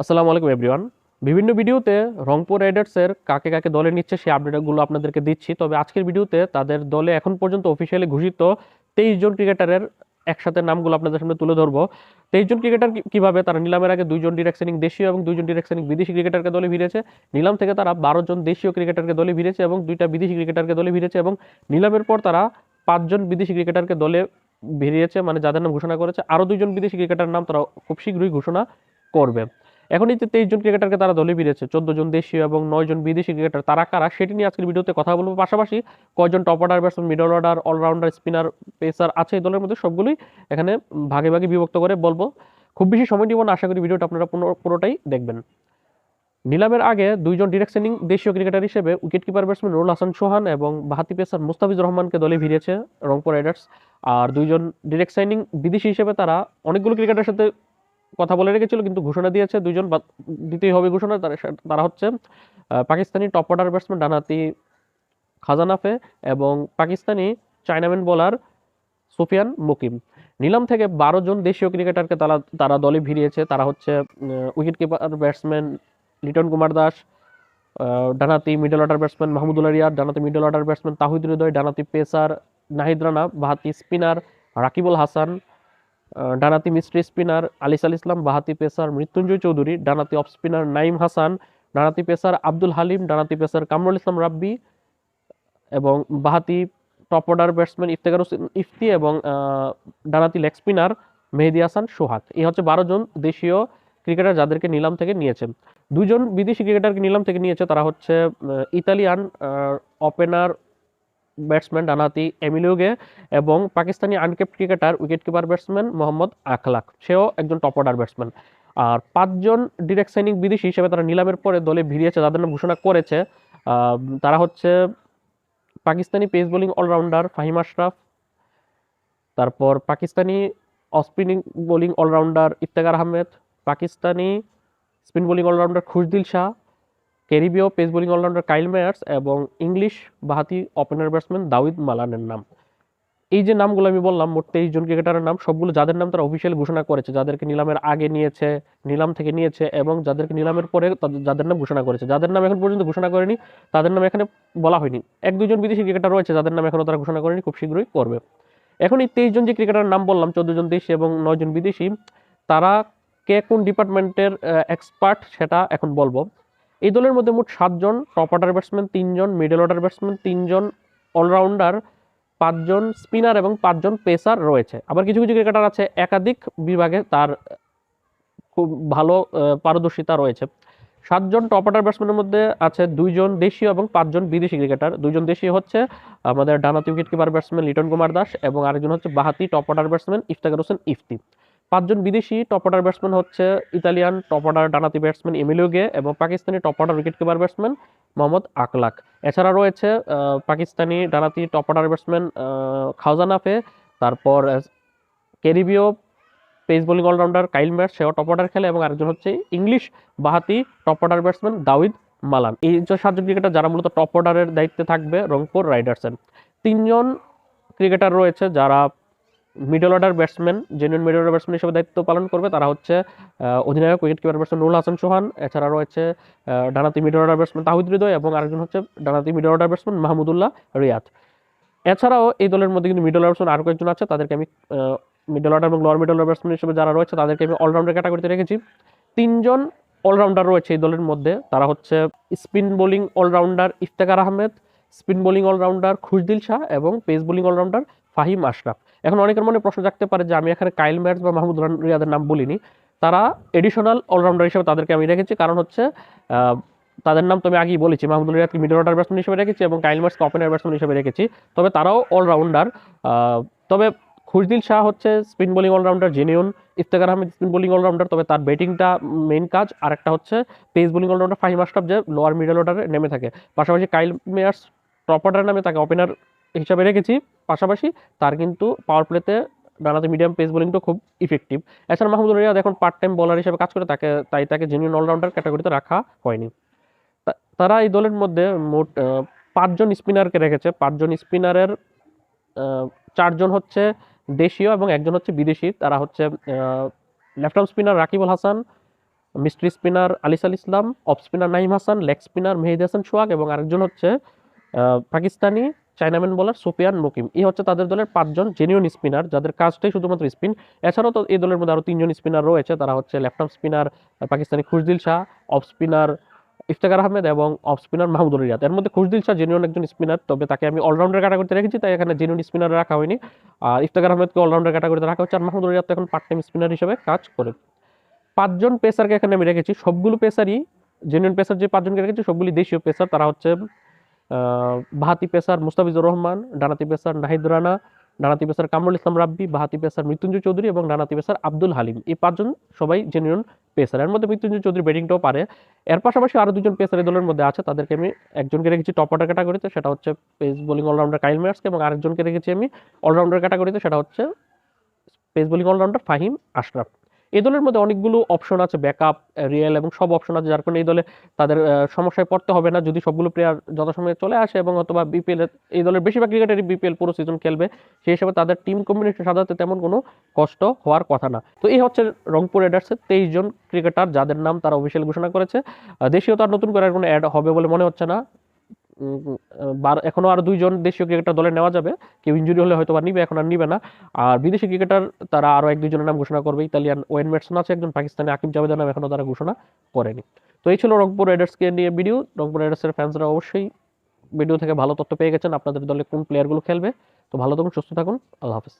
আসসালামু আলাইকুম এভরিওয়ান বিভিন্ন ভিডিওতে রংপুর রাইডার্সের কাকে কাকে দলে নিচ্ছে সেই আপডেটগুলো আপনাদেরকে দিচ্ছি। তবে আজকের ভিডিওতে তাদের দলে এখন পর্যন্ত অফিসিয়ালি ঘোষিত তেইশ জন ক্রিকেটারের একসাথে নামগুলো আপনাদের সামনে তুলে ধরবো। তেইশ জন ক্রিকেটার কীভাবে? তারা নিলামের আগে দুইজন ডিরেকশনিং দেশীয় এবং দুইজন ডিরেকশনিং বিদেশি ক্রিকেটারকে দলে ভিড়েছে। নিলাম থেকে তারা বারো জন দেশীয় ক্রিকেটারকে দলে ভিড়েছে এবং দুইটা বিদেশি ক্রিকেটারকে দলে ভিড়েছে এবং নিলামের পর তারা পাঁচজন বিদেশি ক্রিকেটারকে দলে ভিড়িয়েছে মানে যাদের নাম ঘোষণা করেছে আরও দুইজন বিদেশি ক্রিকেটার নাম তারা খুব শীঘ্রই ঘোষণা করবে। এখন এই যে তেইশ জন ক্রিকেটারকে তারা দলে ভিড়েছে চোদ্দ জন দেশীয় এবং নয় জন বিদেশি ক্রিকেটার। তারা কারা? সেটি নিয়ে আজকের ভিডিওতে কথা বলব। পাশাপাশি কয়জন top order batsman middle order allrounder spinner pacer আছে এই দলের মধ্যে, সবগুলোই এখানে ভাগে ভাগে বিভক্ত করে বলব। খুব বেশি সময় নিব না, আশা করি ভিডিওটা আপনারা পুরো- পুরোটাই দেখবেন। নিলামের আগে দুইজন ডিরেকশনিং দেশীয় ক্রিকেটার হিসেবে wicket keeper batsman Nurul Hasan Sohan এবং বাহাতি পেসার মুস্তাফিজুর রহমানকে দলে ভিড়িয়েছে রংপুর রাইডার্স। আর দুইজন ডিরেক্ট বিদেশি হিসেবে তারা অনেকগুলো ক্রিকেটারের সাথে কথা বলে রেখেছিল, কিন্তু ঘোষণা দিয়েছে দুজন দিতেই হবে ঘোষণা। তারা হচ্ছে পাকিস্তানি টপ অর্ডার ব্যাটসম্যান ডানাতি খাজানাফে এবং পাকিস্তানি চায়নাম্যান বোলার সুফিয়ান মুকিম। নিলাম থেকে বারো জন দেশীয় ক্রিকেটারকে তারা তারা দলে ভিড়িয়েছে। তারা হচ্ছে wicket keeper batsman Liton Kumar Das ডানাতি middle order batsman Mahmudullah Riyad ডানাতি middle order batsman Towhid Hridoy ডানাতি pacer Nahid Rana, বাহাতি স্পিনার রাকিবুল হাসান ডানাতি মিস্ট্রি স্পিনার আলিসাল ইসলাম, বাহাতি পেসার মৃত্যুঞ্জয় চৌধুরী ডানাতি অফ স্পিনার নাইম হাসান ডানাতি পেসার আব্দুল হালিম ডানাতি পেসার কামরুল ইসলাম রাব্বি এবং বাহাতি top order batsman Iftakher Hossain Ifti এবং ডানাতি leg spinner Mehedi Hasan Sohag. এই হচ্ছে বারো জন দেশীয় ক্রিকেটার যাদেরকে নিলাম থেকে নিয়েছে দুজন বিদেশি ক্রিকেটারকে নিলাম থেকে নিয়েছে, তারা হচ্ছে ইতালিয়ান ওপেনার ব্যাটসম্যান ডানাতি এমিলিওগে এবং Pakistani uncapped cricketer wicket keeper batsman Mohammad Akhlaq সেও একজন টপ অর্ডার ব্যাটসম্যান আর পাঁচজন ডিরেক্ট সাইনিং বিদেশি হিসেবে তারা নিলামের পরে দলে ভিড়িয়েছে তাদের নাম ঘোষণা করেছে। তারা হচ্ছে Pakistani pace bowling allrounder Fahim Ashraf, তারপর Pakistani off spinning bowling allrounder Iftikhar Ahmed, Pakistani spin bowling allrounder Khushdil Shah ক্যারিবীয় pace bowling allrounder Kyle Mayers এবং ইংলিশ বাহাতি ওপেনার ব্যাটসম্যান দাউদ মালানের নাম। এই যে নামগুলো আমি বললাম, মোট তেইশ জন ক্রিকেটারের নাম, সবগুলো যাদের নাম তারা অফিসিয়াল ঘোষণা করেছে। যাদেরকে নিলামের আগে নিয়েছে, নিলাম থেকে নিয়েছে এবং যাদেরকে নিলামের পরে যাদের নাম ঘোষণা করেছে। যাদের নাম এখন পর্যন্ত ঘোষণা করেনি, তাদের নাম এখানে বলা হয়নি। এক দুজন বিদেশি ক্রিকেটার রয়েছে, যাদের নাম এখনও তারা ঘোষণা করেনি, খুব শীঘ্রই করবে। এখন এই তেইশ জন যে ক্রিকেটারের নাম বললাম, চোদ্দ জন দেশি এবং নয় জন বিদেশি, তারা কে কোন ডিপার্টমেন্টের এক্সপার্ট সেটা এখন বলব। এই দলের মধ্যে মোট সাতজন টপ অর্ডার ব্যাটসম্যান তিনজন মিডল অর্ডার ব্যাটসম্যান তিনজন অলরাউন্ডার পাঁচজন স্পিনার এবং পাঁচজন পেসার রয়েছে। আবার কিছু কিছু ক্রিকেটার আছে, একাধিক বিভাগে তার খুব ভালো পারদর্শিতা রয়েছে। সাতজন টপ অর্ডার ব্যাটসম্যানের মধ্যে আছে দুইজন দেশীয় এবং পাঁচজন বিদেশি ক্রিকেটার দুইজন দেশীয় হচ্ছে আমাদের ডানাতি wicket keeper batsman Liton Kumar Das এবং আরেকজন হচ্ছে বাহাতি top order batsman Iftakher Hossain Ifti. পাঁচজন বিদেশি টপ অর্ডার ব্যাটসম্যান হচ্ছে ইতালিয়ান টপ অর্ডার ডানাতি ব্যাটসম্যান এমিলিওগে এবং Pakistani top order wicket keeper batsman Mohammad Akhlaq এছাড়া রয়েছে পাকিস্তানি ডানাতি টপ অর্ডার ব্যাটসম্যান খাওজানাফে তারপর ক্যারিবীয় পেস বোলিং অলরাউন্ডার কাইল ম্যাচ, সেও টপ অর্ডার খেলে এবং আরেকজন হচ্ছে English বাহাতি top order batsman Dawid Malan. এই যে সাতজন ক্রিকেটার যারা মূলত টপ অর্ডারের দায়িত্বে থাকবে রংপুর রাইডার্সের তিনজন ক্রিকেটার রয়েছে যারা middle order batsman genuine middle order batsman হিসেবে দায়িত্ব পালন করবে। তারা হচ্ছে অধিনায়ক wicket keeper batsman Nurul Hasan Sohan, এছাড়া রয়েছে ডানাতি middle order batsman Towhid Hridoy এবং আরেকজন হচ্ছে ডানাতি middle order batsman Mahmudullah Riyad. এছাড়াও এই দলের মধ্যে কিন্তু মিডল ব্যাটসম্যান আরও কয়েকজন আছে, তাদেরকে আমি মিডল অর্ডার এবং লোয়ার মিডল অর্ডার ব্যাটসম্যান হিসেবে যারা রয়েছে, তাদেরকে আমি অলরাউন্ডার ক্যাটাগরিতে রেখেছি। তিনজন অলরাউন্ডার রয়েছে এই দলের মধ্যে, তারা হচ্ছে spin bowling allrounder Iftikhar Ahmed spin bowling allrounder Khushdil Shah এবং pace bowling allrounder Faheem Ashraf. এখন অনেকের মনে প্রশ্ন জাগতে পারে যে আমি এখানে কাইল ম্যাটস বা মাহমুদ রিয়াদের নাম বলিনি। তারা এডিশনাল অলরাউন্ডার হিসেবে তাদেরকে আমি রেখেছি, কারণ হচ্ছে তাদের নাম তো আমি আগেই বলেছি মাহমুদুল রিয়াদকে মিডল অর্ডার ব্যাটসম্যান হিসেবে রেখেছি এবং কাইল ম্যাটসকে ওপেনার ব্যাটসম্যান হিসেবে রেখেছি। তবে তারাও অলরাউন্ডার তবে খুশদিল শাহ হচ্ছে spin bowling allrounder genuine Iftikhar Ahmed spin bowling allrounder তবে তার ব্যাটিংটা মেইন কাজ। আর একটা হচ্ছে pace bowling allrounder Faheem Ashraf যে লোয়ার মিডল অর্ডারে নেমে থাকে। পাশাপাশি কাইল মেয়ার্স টপ অর্ডার নামে, তাকে ওপেনার হিসাবে রেখেছি। পাশাপাশি তার কিন্তু পাওয়ার প্লেতে ডানাতে মিডিয়াম পেস বোলিংটা খুব ইফেক্টিভ এছাড়া মাহমুদুল রিয়াদ এখন পার্ট টাইম বলার হিসেবে কাজ করে, তাকে, তাই তাকে জেনুইন অলরাউন্ডার ক্যাটাগরিতে রাখা হয়নি। তারা এই দলের মধ্যে মোট পাঁচজন স্পিনারকে রেখেছে। পাঁচজন স্পিনারের চারজন হচ্ছে দেশীয় এবং একজন হচ্ছে বিদেশি। তারা হচ্ছে left arm spinner Rakibul Hasan mystery spinner Aliss Al Islam off spinner Nayeem Hasan leg spinner Mehidy Hasan Sohag এবং আরেকজন হচ্ছে পাকিস্তানি চাইনাম্যান বলার সুফিয়ান মুকিম। এই হচ্ছে তাদের দলের পাঁচজন জেনিয়ন স্পিনার যাদের কাজটাই শুধুমাত্র স্পিন এছাড়াও তো এই দলের মধ্যে আরও তিনজন স্পিনার রয়েছে, তারা হচ্ছে left arm spinner Pakistani Khushdil Shah off spinner Iftikhar Ahmed এবং অফ স্পিনার মাহমুদুল রিয়াদ। এর মধ্যে খুশদিল শাহ জেনুইন একজন স্পিনার তবে তাকে আমি অলরাউন্ডার ক্যাটাগরিতে রেখেছি, তাই এখানে জেনুইন স্পিনার রাখা হয়নি। আর ইফতেখার আহমেদকে অলরাউন্ডার ক্যাটাগরিতে রাখা হচ্ছে, আর মাহমুদুল রিয়াদ এখন পার্ট টাইম স্পিনার হিসেবে কাজ করে। পাঁচজন পেসারকে এখানে আমি রেখেছি, সবগুলো পেসারই জেনুইন পেসার যে পাঁচজনকে রেখেছি, সবগুলি দেশীয় পেসার তারা হচ্ছে বাহাতি পেসার মুস্তাফিজুর রহমান ডানাতি পেসার নাহিদ রানা ডানাতি পেসার কামরুল ইসলাম রাব্বি, বাহাতি পেসার মৃত্যুঞ্জয় চৌধুরী এবং ডানাতি পেসার আব্দুল হালিম। এই পাঁচজন সবাই জেনুইন পেসার। এর মধ্যে মৃত্যুঞ্জয় চৌধুরী ব্যাটিংটাও পারে। এর পাশাপাশি আরও দুজন পেসার এই দলের মধ্যে আছে। তাদেরকে আমি একজনকে রেখেছি টপ অর্ডার ক্যাটাগরিতে সেটা হচ্ছে পেস বোলিং অলরাউন্ডার কাইল মেয়ার্সকে এবং আরেকজনকে রেখেছি আমি অলরাউন্ডার ক্যাটাগরিতে সেটা হচ্ছে pace bowling allrounder Faheem Ashraf. এই দলের মধ্যে অনেকগুলো অপশন আছে ব্যাকআপ রিয়েল এবং সব অপশন আছে, যার কারণে এই দলে তাদের সমস্যায় পড়তে হবে না। যদি সবগুলো প্লেয়ার যথাসময়ে চলে আসে এবং অথবা বিপিএল এই দলের বেশিরভাগ ক্রিকেটারই বিপিএল পুরো সিজন খেলবে, সেই হিসাবে তাদের টিম কম্বিনেশন সাজাতে তেমন কোনো কষ্ট হওয়ার কথা না। তো এই হচ্ছে রংপুর রাইডার্সের তেইশ জন ক্রিকেটার যাদের নাম তারা অফিসিয়াল ঘোষণা করেছে। দেশীয় তো আর নতুন করে কোনো অ্যাড হবে বলে মনে হচ্ছে না। এখনও আরও দুইজন দেশীয় ক্রিকেটার দলে নেওয়া যাবে। কেউ ইঞ্জুরি হলে হয়তো বা নিবে, এখন আর নিবে না। আর বিদেশি ক্রিকেটার, তারা আরও এক দুজনের নাম ঘোষণা করবে। ইতালিয়ান ওয়েন ম্যাটসন আছে একজন, পাকিস্তানি আকিব জাভেদের নাম এখনও তারা ঘোষণা করেনি। তো এই ছিল রংপুর রাইডার্সকে নিয়ে ভিডিও রংপুর রাইডার্সের ফ্যান্সরা অবশ্যই ভিডিও থেকে ভালো তথ্য পেয়ে গেছেন। আপনাদের দলে কোন প্লেয়ারগুলো খেলবে। তো ভালো থাকুন, সুস্থ থাকুন। আল্লাহ হাফেজ।